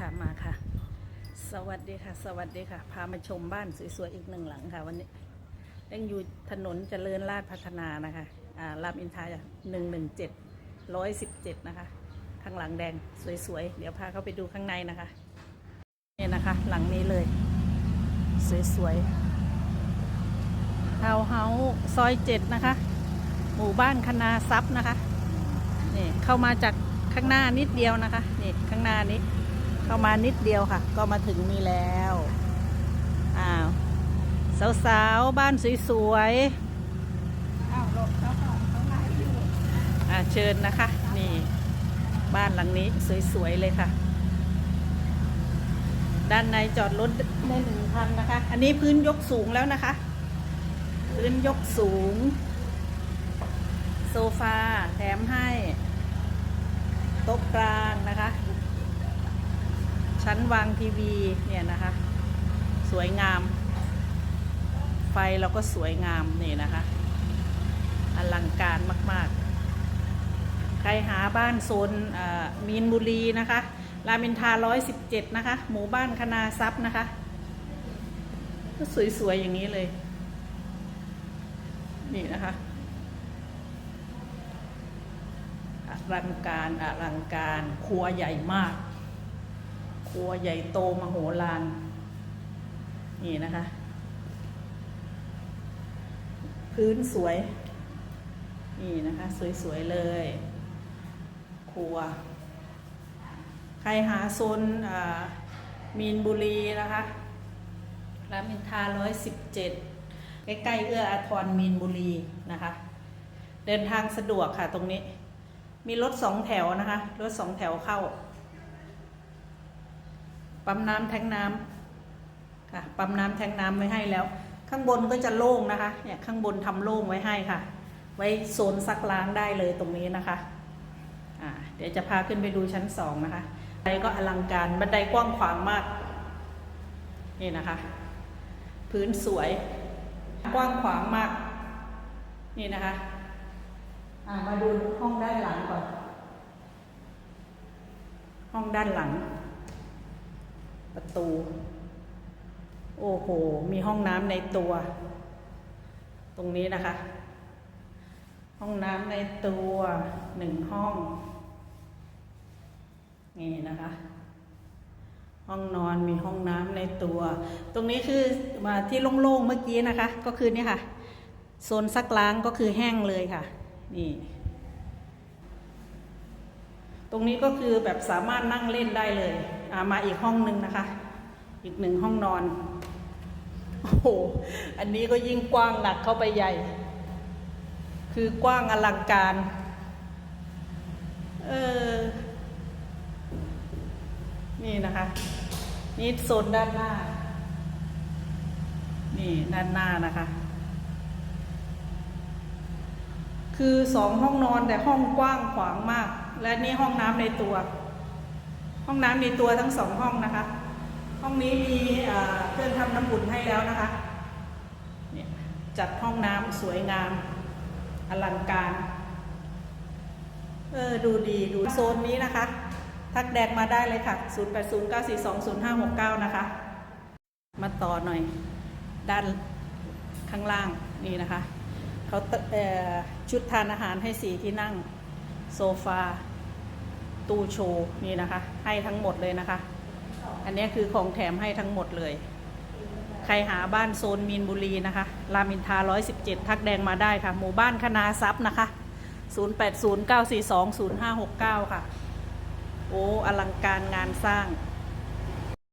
ค่ะมาค่ะ สวัสดีค่ะ สวัสดีค่ะ พามาชมบ้านสวยๆอีกหนึ่งหลังค่ะวันนี้ยังอยู่ถนนเจริญราษฎร์พัฒนานะคะอ่ารามอินทราหนึ่งหนึ่งเจ็ดร้อยสิบเจ็ดนะคะ ข้างหลังแดงสวยๆ เดี๋ยวพาเข้าไปดูข้างในนะคะนี่นะคะ หลังนี้เลย สวยๆทาวน์เฮาส์ซอยเจ็ดนะคะ หมู่บ้านคณาทรัพนะคะนี่เข้ามาจากข้างหน้านิดเดียวนะคะ นี่ข้างหน้านี้ เข้ามานิดเดียวค่ะ ก็มาถึงนี่แล้วอ้าวสาวๆบ้านสวยอ้าวหลบเขาก่อนเขาไล่อยู่ๆอ่าเชิญนะคะ นี่บ้านหลังนี้สวยๆเลยค่ะ ด้านในจอดรถได้หนึ่งคันนะคะ อันนี้พื้นยกสูงแล้วนะคะ พื้นยกสูง โซฟาแถมให้ โต๊ะกลางนะคะ ชั้นวางทีวีเนี่ยนะคะ สวยงาม ไฟเราก็สวยงามนี่นะคะ อลังการมาก ๆ ใครหาบ้านโซนมีนบุรีนะคะ รามินทาร้อยสิบเจ็ดนะคะ หมู่บ้านคณาทรัพย์นะคะก็สวย ๆ อย่างนี้เลย นี่นะคะอลังการอลังการครัวใหญ่มาก ครัวใหญ่โตมโหฬารนี่นะคะ พื้นสวย นี่นะคะ สวย ๆ เลย ครัว ใครหาโซนมีนบุรีนะคะรามอินทาร้อยสิบเจ็ดใกล้ๆเอื้ออาทรมีนบุรีนะคะ เดินทางสะดวกค่ะตรงนี้ มีรถสองแถวนะคะ รถสองแถวเข้า ปั๊มน้ำแทงน้ำค่ะ ปั๊มน้ำแทงน้ำไว้ให้แล้ว ข้างบนก็จะโล่งนะคะ เนี่ยข้างบนทำโล่งไว้ให้ค่ะ ไว้โซนซักล้างได้เลยตรงนี้นะคะอ่าเดี๋ยวจะพาขึ้นไปดูชั้นสองนะคะบันไดก็อลังการบันไดกว้างขวางมากนี่นะคะ พื้นสวย กว้างขวางมาก นี่นะคะมาดูห้องด้านหลังก่อน ห้องด้านหลัง ประตู โอ้โห มีห้องน้ำในตัว ตรงนี้นะคะ ห้องน้ำในตัวหนึ่งห้อง นี่นะคะ ห้องนอนมีห้องน้ำในตัว ตรงนี้คือมาที่โล่งๆเมื่อกี้นะคะ ก็คือนี่ค่ะโซนซักล้างก็คือแห้งเลยค่ะ นี่ ตรงนี้ก็คือแบบสามารถนั่งเล่นได้เลยามาอีกห้องหนึ่งนะคะ อีกหนึ่งห้องนอน โอ้โห อันนี้ก็ยิ่งกว้างหนักเข้าไปใหญ่ คือกว้างอลังการ เออ นี่นะคะ นี่โซนด้านหน้า นี่ด้านหน้านะคะคือสองห้องนอนแต่ห้องกว้างขวางมาก และนี่ห้องน้ำในตัว ห้องน้ำในตัวทั้งสองห้องนะคะ ห้องนี้มีเครื่องทำน้ำอุ่นให้แล้วนะคะเนี่ยจัดห้องน้ำสวยงาม อลังการเออดูดีดูโซนนี้นะคะ ทักแดงมาได้เลยค่ะ 0809420569 นะคะ มาต่อหน่อยด้านข้างล่างนี่นะคะเขาเชุดทานอาหารให้สีที่นั่ง โซฟา ตู้โชว์นี่นะคะ ให้ทั้งหมดเลยนะคะ อันนี้คือของแถมให้ทั้งหมดเลย ใครหาบ้านโซนมีนบุรีนะคะ รามอินทรา117 ทักแดงมาได้ค่ะ หมู่บ้านคณาทรัพย์นะคะ 0809420569 ค่ะ โอ้อลังการงานสร้าง